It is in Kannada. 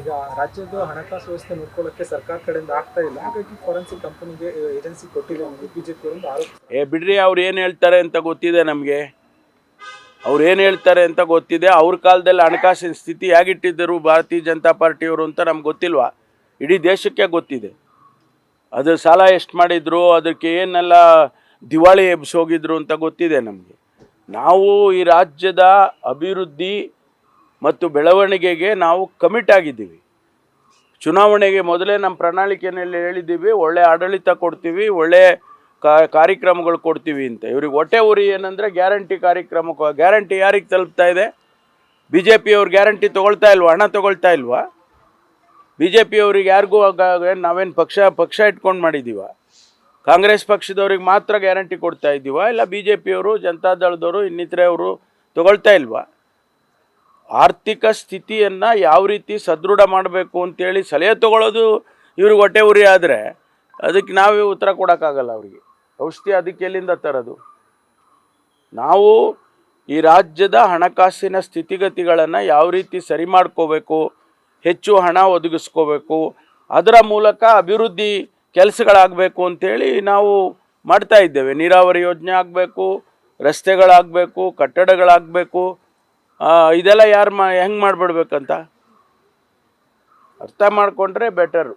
ಈಗ ರಾಜ್ಯದ ಹಣಕಾಸು ವ್ಯವಸ್ಥೆ ನೋಡ್ಕೊಳ್ಳೋಕೆ ಸರ್ಕಾರ ಕಡೆಯಿಂದ ಆಗ್ತಾ ಇಲ್ಲ. ಹಾಗಾಗಿ ಫಾರೆನ್ಸಿಕ್ ಕಂಪನಿಗೆ ಏಜೆನ್ಸಿ ಕೊಟ್ಟಿದೆ ಅಂತ ಬಿಜೆಪಿ ಅವರಿಂದ ಆರೋಪ. ಏ, ಬಿಡ್ರಿ, ಅವ್ರು ಏನು ಹೇಳ್ತಾರೆ ಅಂತ ಗೊತ್ತಿದೆ ನಮಗೆ. ಅವ್ರು ಏನು ಹೇಳ್ತಾರೆ ಅಂತ ಗೊತ್ತಿದೆ. ಅವ್ರ ಕಾಲದಲ್ಲಿ ಹಣಕಾಸಿನ ಸ್ಥಿತಿ ಹೇಗಿಟ್ಟಿದ್ದರು ಭಾರತೀಯ ಜನತಾ ಪಾರ್ಟಿಯವರು ಅಂತ ನಮ್ಗೆ ಗೊತ್ತಿಲ್ವಾ? ಇಡೀ ದೇಶಕ್ಕೆ ಗೊತ್ತಿದೆ. ಅದು ಸಾಲ ಎಷ್ಟು ಮಾಡಿದ್ರು, ಅದಕ್ಕೆ ಏನೆಲ್ಲ ದಿವಾಳಿ ಎಬ್ಸೋಗಿದ್ರು ಅಂತ ಗೊತ್ತಿದೆ ನಮಗೆ. ನಾವು ಈ ರಾಜ್ಯದ ಅಭಿವೃದ್ಧಿ ಮತ್ತು ಬೆಳವಣಿಗೆಗೆ ನಾವು ಕಮಿಟ್ ಆಗಿದ್ದೀವಿ. ಚುನಾವಣೆಗೆ ಮೊದಲೇ ನಮ್ಮ ಪ್ರಣಾಳಿಕೆಯಲ್ಲಿ ಹೇಳಿದ್ದೀವಿ, ಒಳ್ಳೆ ಆಡಳಿತ ಕೊಡ್ತೀವಿ, ಒಳ್ಳೆ ಕಾರ್ಯಕ್ರಮಗಳು ಕೊಡ್ತೀವಿ ಅಂತ. ಇವ್ರಿಗೆ ಹೊಟ್ಟೆ ಉರಿ ಏನಂದರೆ ಗ್ಯಾರಂಟಿ ಕಾರ್ಯಕ್ರಮ, ಗ್ಯಾರಂಟಿ ಯಾರಿಗೆ ತಲುಪ್ತಾ ಇದೆ? ಬಿ ಜೆ ಪಿಯವ್ರು ಗ್ಯಾರಂಟಿ ತೊಗೊಳ್ತಾ ಇಲ್ವಾ? ಹಣ ತೊಗೊಳ್ತಾ ಇಲ್ವಾ? ಬಿ ಜೆ ಪಿಯವ್ರಿಗೆ ಯಾರಿಗೂ ನಾವೇನು ಪಕ್ಷ ಪಕ್ಷ ಇಟ್ಕೊಂಡು ಮಾಡಿದ್ದೀವ ಕಾಂಗ್ರೆಸ್ ಪಕ್ಷದವ್ರಿಗೆ ಮಾತ್ರ ಗ್ಯಾರಂಟಿ ಕೊಡ್ತಾ ಇದ್ದೀವ ಇಲ್ಲ ಬಿ ಜೆ ಪಿಯವರು ಜನತಾದಳದವರು ಇನ್ನಿತರೆ ಅವರು ತೊಗೊಳ್ತಾ ಇಲ್ವಾ? ಆರ್ಥಿಕ ಸ್ಥಿತಿಯನ್ನು ಯಾವ ರೀತಿ ಸದೃಢ ಮಾಡಬೇಕು ಅಂತೇಳಿ ಸಲಹೆ ತೊಗೊಳ್ಳೋದು ಇವ್ರಿಗೆ ಹೊಟ್ಟೆ ಉರಿ ಆದರೆ ಅದಕ್ಕೆ ನಾವೇ ಉತ್ತರ ಕೊಡೋಕ್ಕಾಗಲ್ಲ ಅವರಿಗೆ. ಔಷಧಿ ಅದಕ್ಕೆ ಎಲ್ಲಿಂದ ತರೋದು? ನಾವು ಈ ರಾಜ್ಯದ ಹಣಕಾಸಿನ ಸ್ಥಿತಿಗತಿಗಳನ್ನು ಯಾವ ರೀತಿ ಸರಿ ಮಾಡ್ಕೋಬೇಕು, ಹೆಚ್ಚು ಹಣ ಒದಗಿಸ್ಕೋಬೇಕು, ಅದರ ಮೂಲಕ ಅಭಿವೃದ್ಧಿ ಕೆಲಸಗಳಾಗಬೇಕು ಅಂಥೇಳಿ ನಾವು ಮಾಡ್ತಾ ಇದ್ದೇವೆ. ನೀರಾವರಿ ಯೋಜನೆ ಆಗಬೇಕು, ರಸ್ತೆಗಳಾಗಬೇಕು, ಕಟ್ಟಡಗಳಾಗಬೇಕು ಇದೆಲ್ಲ ಯಾರು ಮಾ ಹೆಂಗೆ ಮಾಡಿಬಿಡ್ಬೇಕಂತ? ಅರ್ಥ ಮಾಡಿಕೊಂಡ್ರೆ ಬೆಟರು